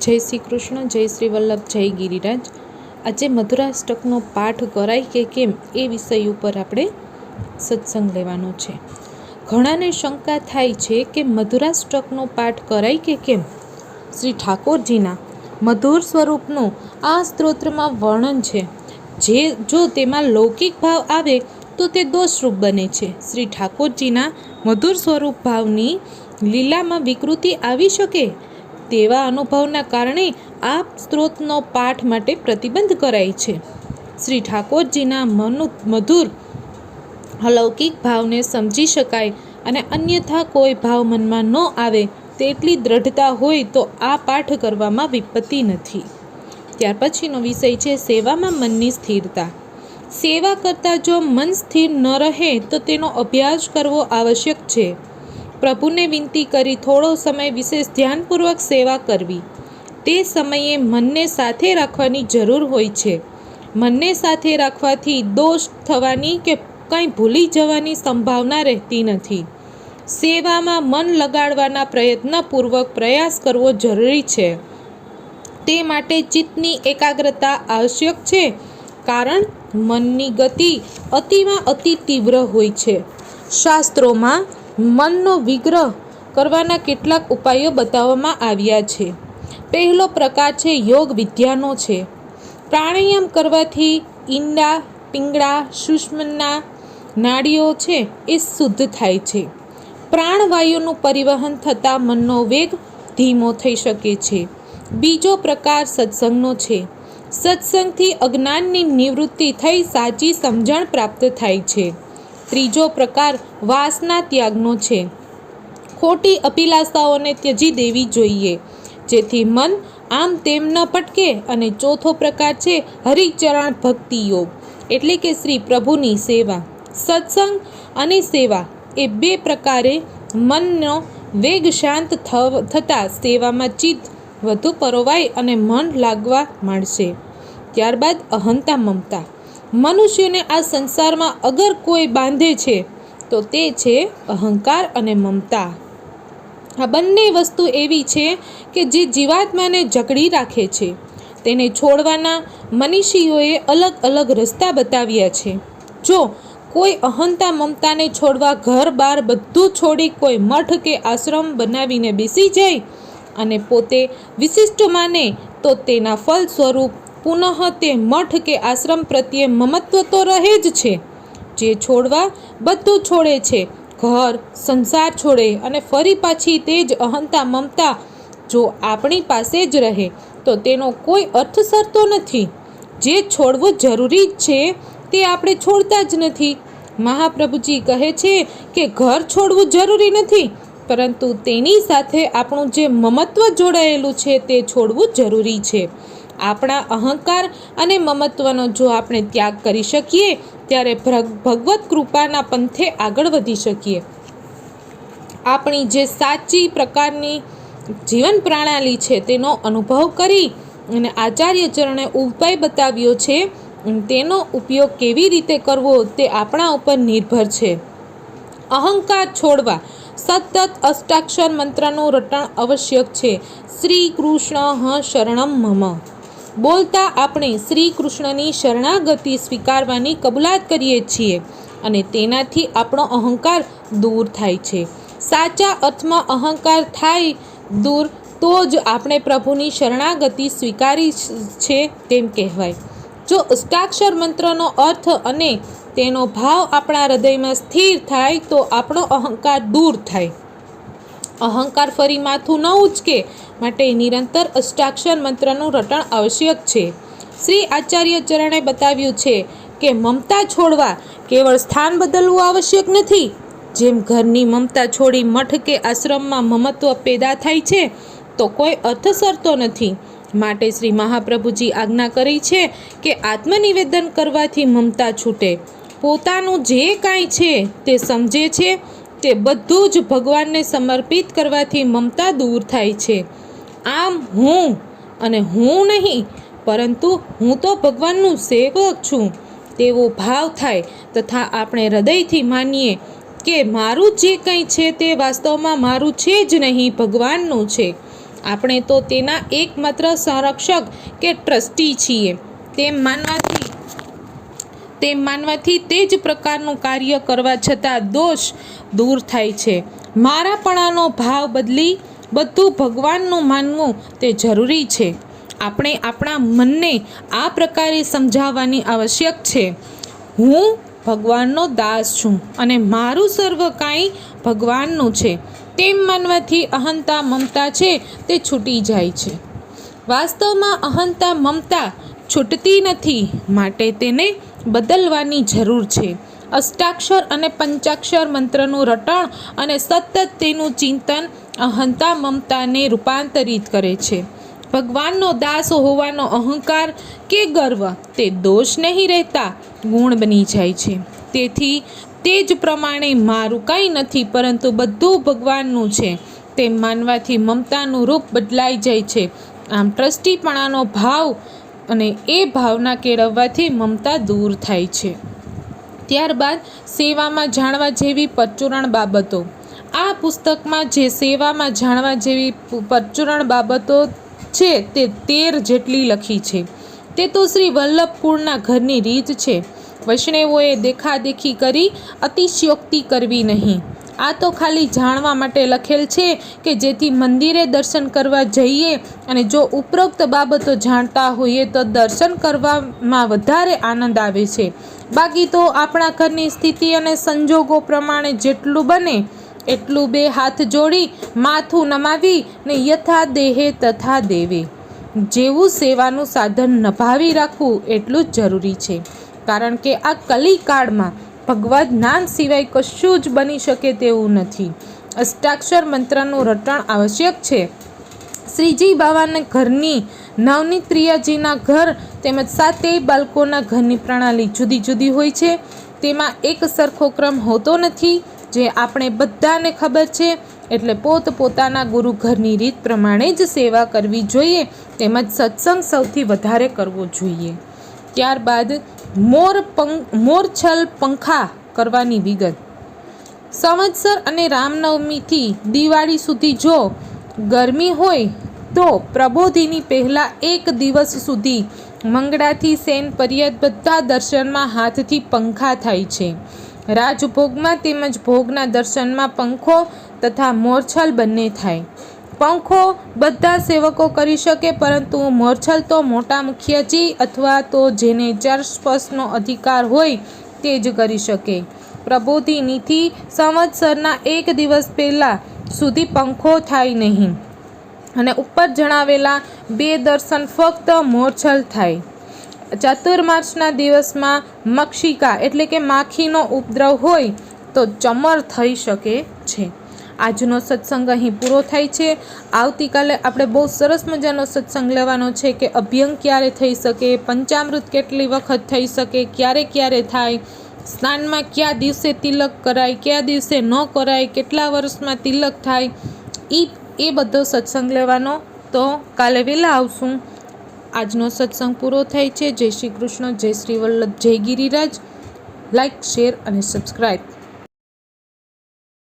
જય શ્રી કૃષ્ણ, જય શ્રી વલ્લભ, જય ગિરિરાજ. આજે મધુરાષ્ટકનો પાઠ કરાય કે કેમ એ વિષય ઉપર આપણે સત્સંગ લેવાનો છે. ઘણાને શંકા થાય છે કે મધુરાષ્ટકનો પાઠ કરાય કે કેમ? શ્રી ઠાકોરજીના મધુર સ્વરૂપનું આ સ્ત્રોત્રમાં વર્ણન છે. જે જો તેમાં લૌકિક ભાવ આવે તો તે દોષરૂપ બને છે. શ્રી ઠાકોરજીના મધુર સ્વરૂપ ભાવની લીલામાં વિકૃતિ આવી શકે? તેવા અનુભવના કારણે આ સ્ત્રોતનો પાઠ માટે પ્રતિબંધ કરાય છે. શ્રી ઠાકોરજીના મનુ મધુર અલૌકિક ભાવને સમજી શકાય અને અન્યથા કોઈ ભાવ મનમાં ન આવે તેટલી દ્રઢતા હોય તો આ પાઠ કરવામાં વિપત્તિ નથી. ત્યાર પછીનો વિષય છે સેવામાં મનની સ્થિરતા. સેવા કરતાં જો મન સ્થિર ન રહે તો તેનો અભ્યાસ કરવો આવશ્યક છે. પ્રભુને વિનંતી કરી થોડો સમય વિશેષ ધ્યાનપૂર્વક સેવા કરવી. તે સમયે મનને સાથે રાખવાની જરૂર હોય છે. મનને સાથે રાખવાથી દોષ થવાની કે કંઈ ભૂલી જવાની સંભાવના રહેતી નથી. સેવામાં મન લગાડવાના પ્રયત્નપૂર્વક પ્રયાસ કરવો જરૂરી છે. તે માટે ચિત્તની એકાગ્રતા આવશ્યક છે, કારણ મનની ગતિ અતિમાં અતિ તીવ્ર હોય છે. શાસ્ત્રોમાં મનનો વિગ્રહ કરવાના કેટલાક ઉપાયો બતાવવામાં આવ્યા છે. પહેલો પ્રકાર છે યોગ વિદ્યાનો છે. પ્રાણાયામ કરવાથી ઈંડા, પિંગળા સુષ્મના નાડીઓ છે એ શુદ્ધ થાય છે. પ્રાણવાયુનું પરિવહન થતાં મનનો વેગ ધીમો થઈ શકે છે. બીજો પ્રકાર સત્સંગનો છે. સત્સંગથી અજ્ઞાનની નિવૃત્તિ થઈ સાચી સમજણ પ્રાપ્ત થાય છે. ત્રીજો પ્રકાર વાસના ત્યાગનો છે. ખોટી અભિલાષાઓને ત્યજી દેવી જોઈએ. જેથી મન આમ તેમ ન પટકે અને ચોથો પ્રકાર છે હરિચરણ ભક્તિ યોગ. એટલે કે શ્રી પ્રભુની સેવા. સત્સંગ અને સેવા એ બે પ્રકારે મનનો વેગ શાંત થતાં સેવામાં ચિત્ત વધુ પરોવાય અને મન લાગવા માંડશે. ત્યારબાદ અહંતા મમતા. મનુષ્યને આ સંસારમાં અગર કોઈ બાંધે છે, તો તે છે અહંકાર અને મમતા. આ બંને વસ્તુ એવી છે કે જે જીવાત્માને જકડી રાખે છે. તેને છોડવાના મનીષીઓએ અલગ અલગ રસ્તા બતાવ્યા છે. જો કોઈ અહંતા મમતાને છોડવા ઘર બાર બધું છોડી કોઈ મઠ કે આશ્રમ બનાવીને બેસી જાય અને પોતે વિશિષ્ટ માને, તો તેના ફળ સ્વરૂપ પુનઃ તે મઠ કે આશ્રમ પ્રત્યે મમત્વ તો રહે જ છે. જે છોડવા બધું છોડે છે. ઘર, સંસાર છોડે અને ફરી પાછી તે જ અહંતા મમતા જો આપણી પાસે જ રહે, તો તેનો કોઈ અર્થ સરતો નથી. જે છોડવું જરૂરી છે, તે આપણે છોડતા જ નથી. મહાપ્રભુજી કહે છે કે ઘર છોડવું જરૂરી નથી, પરંતુ તેની સાથે આપણું જે મમત્વ જોડાયેલું છે તે છોડવું જરૂરી છે. આપણા અહંકાર અને મમત્વનો જો આપણે ત્યાગ કરી શકીએ, ત્યારે ભગવત કૃપાના પંથે આગળ વધી શકીએ. આપણી જે સાચી પ્રકારની જીવન પ્રણાલી છે, તેનો અનુભવ કરી અને આચાર્ય ચરણે ઉપાય બતાવ્યો છે, તેનો ઉપયોગ કેવી રીતે કરવો તે આપણા ઉપર નિર્ભર છે. અહંકાર છોડવા સતત અષ્ટાક્ષર મંત્રનું રટણ આવશ્યક છે. શ્રી કૃષ્ણ હ શરણમ મમ. બોલતા આપણે શ્રી કૃષ્ણની શરણાગતિ સ્વીકારવાની કબૂલાત કરીએ છીએ અને તેનાથી આપણો અહંકાર દૂર થાય છે. સાચા અર્થમાં અહંકાર થાય દૂર, તો જ આપણે પ્રભુની શરણાગતિ સ્વીકારી છે તેમ કહેવાય. જો અષ્ટાક્ષર મંત્રનો અર્થ અને તેનો ભાવ આપણા હૃદયમાં સ્થિર થાય, તો આપણો અહંકાર દૂર થાય. અહંકાર ફરી માથું ન ઉચકે માટે નિરંતર અષ્ટાક્ષર મંત્રનું રટણ આવશ્યક છે. શ્રી આચાર્ય ચરણે બતાવ્યું છે કે મમતા છોડવા કેવળ સ્થાન બદલવું આવશ્યક નથી. જેમ ઘરની મમતા છોડી મઠ કે આશ્રમમાં મમત્વ પેદા થાય છે, તો કોઈ અર્થ સરતો નથી. માટે શ્રી મહાપ્રભુજી આજ્ઞા કરી છે કે આત્મનિવેદન કરવાથી મમતા છૂટે. પોતાનું જે કાંઈ છે તે સમજે છે તે બધું જ ભગવાનને સમર્પિત કરવાથી મમતા દૂર થાય છે. આમ હું, અને હું નહીં, પરંતુ હું તો ભગવાનનું સેવક છું. તેવો ભાવ થાય તથા આપણે હૃદયથી માનીએ કે મારું જે કંઈ છે તે વાસ્તવમાં મારું છે જ નહીં, ભગવાનનું છે. આપણે તો તેના એકમાત્ર સંરક્ષક કે ટ્રસ્ટી છીએ. તેમ માનવાથી તેમ માનવાથી તે જ પ્રકારનું કાર્ય કરવા છતાં દોષ દૂર થાય છે. મારાપણાનો ભાવ બદલી બધું ભગવાનનું માનવું તે જરૂરી છે. આપણે આપણા મનને આ પ્રકારે સમજાવવાની આવશ્યક છે. હું ભગવાનનો દાસ છું અને મારું સર્વ કાંઈ ભગવાનનું છે. તેમ માનવાથી અહંતા મમતા છે તે છૂટી જાય છે. વાસ્તવમાં અહંતા મમતા છૂટતી નથી. માટે તેને બદલવાની જરૂર છે. અષ્ટાક્ષર અને પંચાક્ષર મંત્રનું રટણ અને સતત તેનું ચિંતન અહંતા મમતાને રૂપાંતરિત કરે છે. ભગવાનનો દાસ હોવાનો અહંકાર કે ગર્વ તે દોષ નહીં રહેતા ગુણ બની જાય છે. તેથી તે જ પ્રમાણે મારું કંઈ નથી પરંતુ બધું ભગવાનનું છે. તેમ માનવાથી મમતાનું રૂપ બદલાઈ જાય છે. આમ ટ્રસ્ટીપણાનો ભાવ અને એ ભાવના કેળવવાથી મમતા દૂર થાય છે. ત્યારબાદ સેવામાં જાણવા જેવી પરચુરણ બાબતો. આ પુસ્તકમાં જે સેવામાં જાણવા જેવી પ્રચુરણ બાબતો છે તે તેર જેટલી લખી છે. તે તો શ્રી વલ્લભપુરના ઘરની રીત છે. વૈષ્ણવોએ દેખાદેખી કરી અતિશયોક્તિ કરવી નહીં. આ તો ખાલી જાણવા માટે લખેલ છે કે જેથી મંદિરે દર્શન કરવા જઈએ અને જો ઉપરોક્ત બાબતો જાણતા હોઈએ તો દર્શન કરવામાં વધારે આનંદ આવે છે. બાકી તો આપણા ઘરની સ્થિતિ અને સંજોગો પ્રમાણે જેટલું બને એટલું બે હાથ જોડી, માથું નમાવી ને યથા દેહે તથા દેવે. જેવું સેવાનું સાધન નભાવી રાખવું એટલું જ જરૂરી છે. કારણ કે આ કલિકાળમાં ભગવદ જ્ઞાન સિવાય કશું જ બની શકે તેવું નથી. અષ્ટાક્ષર મંત્રનું રટણ આવશ્યક છે. શ્રીજી બાવાના ઘરની નવનીત પ્રિયાજીના ઘર તેમજ સાતેય બાળકોના ઘરની પ્રણાલી જુદી જુદી હોય છે. તેમાં એક સરખો ક્રમ હોતો નથી, જે આપણે બધાને ખબર છે. એટલે પોત પોતાના ગુરુ ઘરની રીત પ્રમાણે જ સેવા કરવી જોઈએ તેમજ સત્સંગ સૌથી વધારે કરવો જોઈએ. ત્યારબાદ મોર પંખ મોરછલ પંખા કરવાની વિગત. સંવત્સર અને રામનવમીથી દિવાળી સુધી જો ગરમી હોય તો પ્રબોધિની પહેલાં એક દિવસ સુધી મંગળાથી સેન પર્યત બધા દર્શનમાં હાથથી પંખા થાય છે. રાજભોગમાં તેમજ ભોગના દર્શનમાં પંખો તથા મોરછલ બંને થાય. પંખો બધા સેવકો કરી શકે, પરંતુ મોરછલ તો મોટા મુખ્યજી અથવા તો જેને ચાર અધિકાર હોય તે જ કરી શકે. પ્રબોધિનીથી સંવત્સરના એક દિવસ પહેલાં સુધી પંખો થાય નહીં અને ઉપર જણાવેલા બે દર્શન ફક્ત મોરછલ થાય. ચાતુર્માસના દિવસમાં મક્ષિકા એટલે કે માખીનો ઉપદ્રવ હોય તો ચમર થઈ શકે છે. આજનો સત્સંગ અહીં પૂરો થાય છે. આવતીકાલે આપણે બહુ સરસ મજાનો સત્સંગ લેવાનો છે કે અભ્યંગ ક્યારે થઈ શકે, પંચામૃત કેટલી વખત થઈ શકે, ક્યારે ક્યારે થાય, સ્નાનમાં કયા દિવસે તિલક કરાય, કયા દિવસે ન કરાય, કેટલા વર્ષમાં તિલક થાય એ એ બધો સત્સંગ લેવાનો. તો કાલે વહેલા આવશું. આજનો સત્સંગ પૂરો થાય છે. જય શ્રી કૃષ્ણ, જય શ્રી વલ્લભ, જય ગિરિરાજ. લાઈક, શેર અને સબસ્ક્રાઈબ.